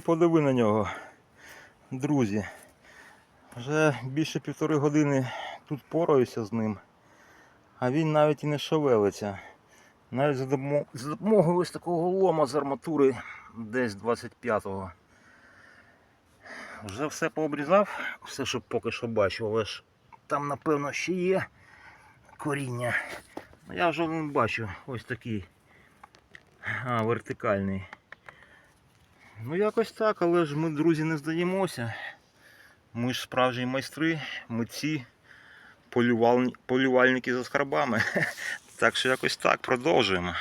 подиви на нього, друзі. Вже більше півтори години тут пораюся з ним, а він навіть і не шевелиться. Навіть за допомо- за допомогою ось такого лома з арматури десь 25-го. Вже все пообрізав, все, що поки що бачу, але ж там напевно ще є коріння. Ну, Я вже один бачу ось такий а, вертикальний. Ну якось так, але ж ми, друзі, не здаємося. Ми ж справжні майстри, митці, полювальники за скарбами. Так що якось так продовжуємо.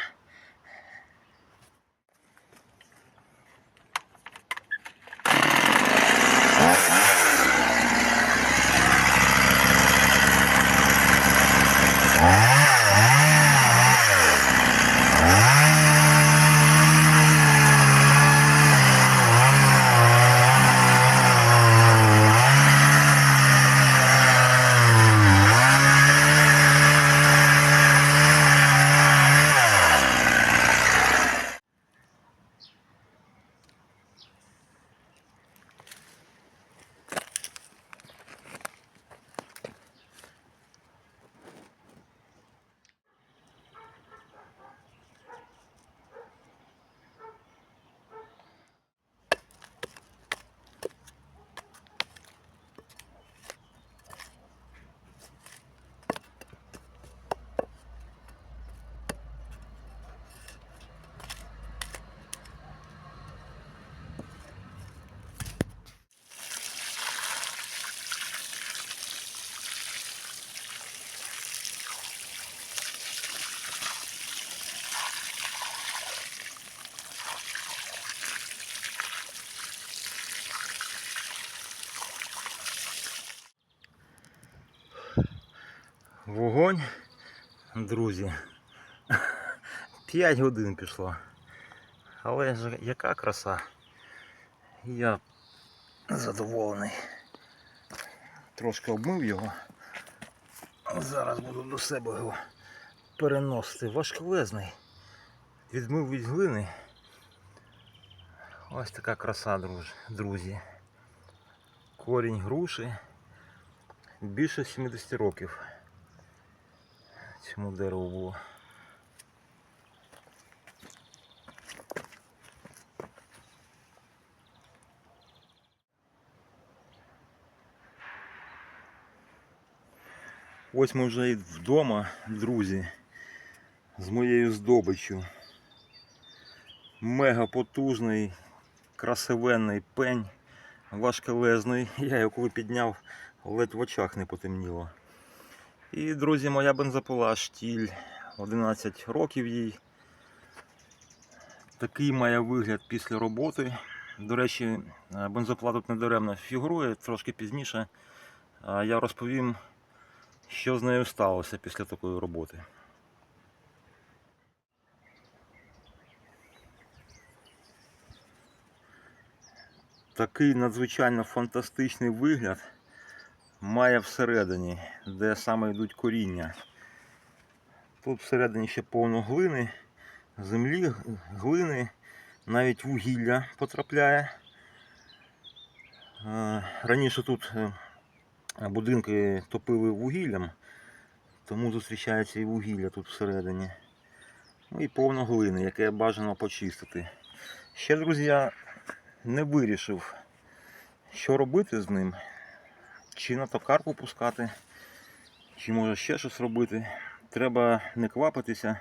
Вогонь, друзі. 5 годин пішло. Але ж яка краса. Я задоволений. Трошки обмив його. Зараз буду до себе його переносити. Важколезний. Відмив від глини. Ось така краса, друзі. Корінь груші. Більше 70 років цьому дереву було. Ось ми вже і вдома, друзі, з моєю здобиччю. Мега потужний, красивенний пень, важкелезний. Я його коли підняв, ледь в очах не потемніло. І, друзі, моя бензопила штіль 11 років їй. Такий має вигляд після роботи. До речі, е, бензопила тут недаремно фігурує, трошки пізніше. Я розповім, що з нею сталося після такої роботи. Такий надзвичайно фантастичний вигляд має всередині, де саме йдуть коріння. Тут всередині ще повно глини, землі, глини, навіть вугілля потрапляє. Е, Раніше тут е, будинки топили вугіллям, тому зустрічається і вугілля тут всередині. Ну і повно глини, яке бажано почистити. Ще, друзі, не вирішив, що робити з ним. Чи на токарку пускати, чи може ще щось робити. Треба не квапитися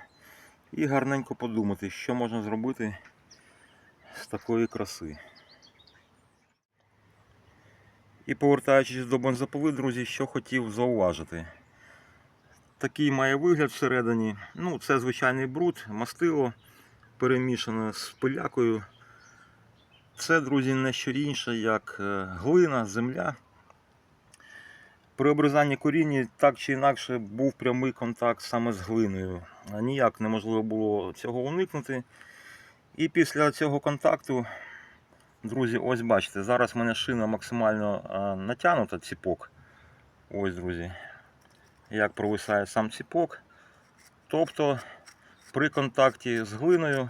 і гарненько подумати, що можна зробити з такої краси. І повертаючись до бензопили, друзі, що хотів зауважити. Такий має вигляд всередині. Ну, це звичайний бруд, мастило перемішане з пилякою. Це, друзі, не що інше, як е, глина, земля. При обрізанні коріння так чи інакше був прямий контакт саме з глиною. Ніяк неможливо було цього уникнути. І після цього контакту, друзі, ось бачите, зараз в мене шина максимально натягнута, ціпок. Ось, друзі, як провисає сам ціпок. Тобто при контакті з глиною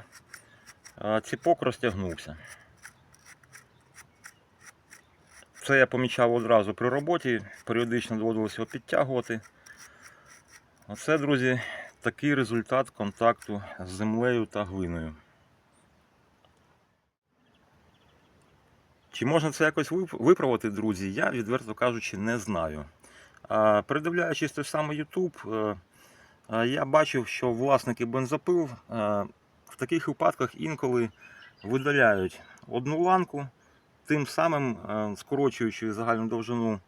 ціпок розтягнувся. Це я помічав одразу при роботі, періодично доводилось його підтягувати. Оце, друзі, такий результат контакту з землею та глиною. Чи можна це якось виправити, друзі, я, відверто кажучи, не знаю. Передивляючись той самий YouTube, е, е, я бачив, що власники бензопил е, в таких випадках інколи видаляють одну ланку, тим самим е, скорочуючи загальну довжину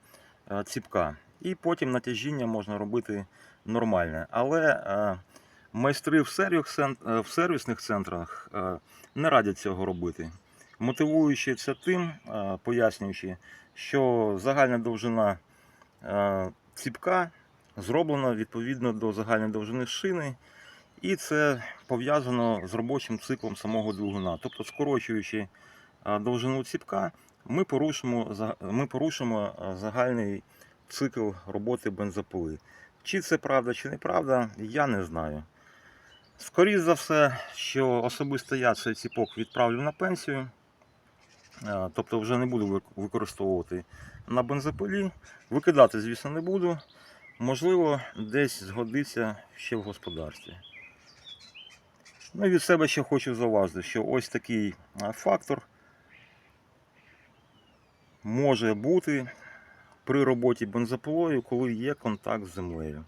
е, ціпка. І потім натяжіння можна робити нормальне. Але е, майстри в, сервісних центрах не радять цього робити. Мотивуючи це тим, пояснюючи, що загальна довжина ціпка зроблена відповідно до загальної довжини шини, і це пов'язано з робочим циклом самого двигуна. Тобто, скорочуючи довжину ціпка, ми порушимо, ми порушимо е, загальний цикл роботи бензопили. Чи це правда, чи неправда, я не знаю. Скоріше за все, що особисто я цей ціпок відправлю на пенсію. Е, Тобто вже не буду використовувати на бензопилі. Викидати, звісно, не буду. Можливо, десь згодиться ще в господарстві. Ну і від себе ще хочу зауважити, що ось такий е, фактор може бути при роботі бензопилою, коли є контакт з землею.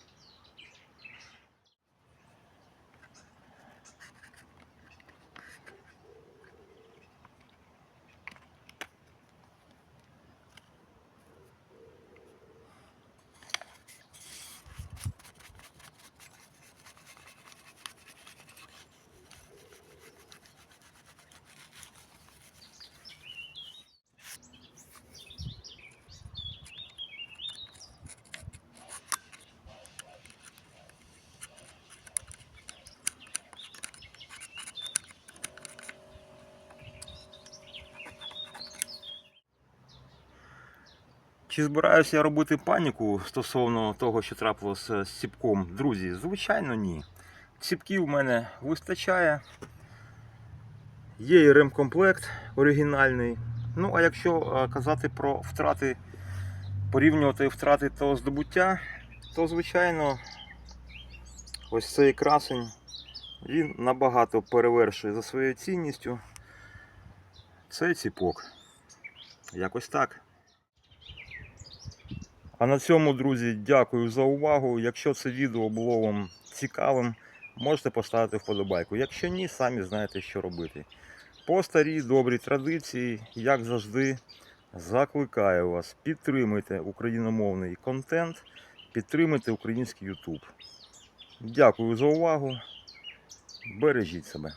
Чи збираюся я робити паніку стосовно того, що трапилося з ціпком? Друзі, звичайно, ні. Ціпків в мене вистачає. Є і ремкомплект оригінальний. Ну, а якщо е, казати про втрати, порівнювати втрати та здобуття, то звичайно ось цей красень він набагато перевершує за своєю цінністю цей ціпок. Якось так. А на цьому, друзі, дякую за увагу. Якщо це відео було вам цікавим, можете поставити вподобайку. Якщо ні, самі знаєте, що робити. По старій добрій традиції, як завжди, закликаю вас, підтримуйте україномовний контент, підтримуйте український YouTube. Дякую за увагу. Бережіть себе.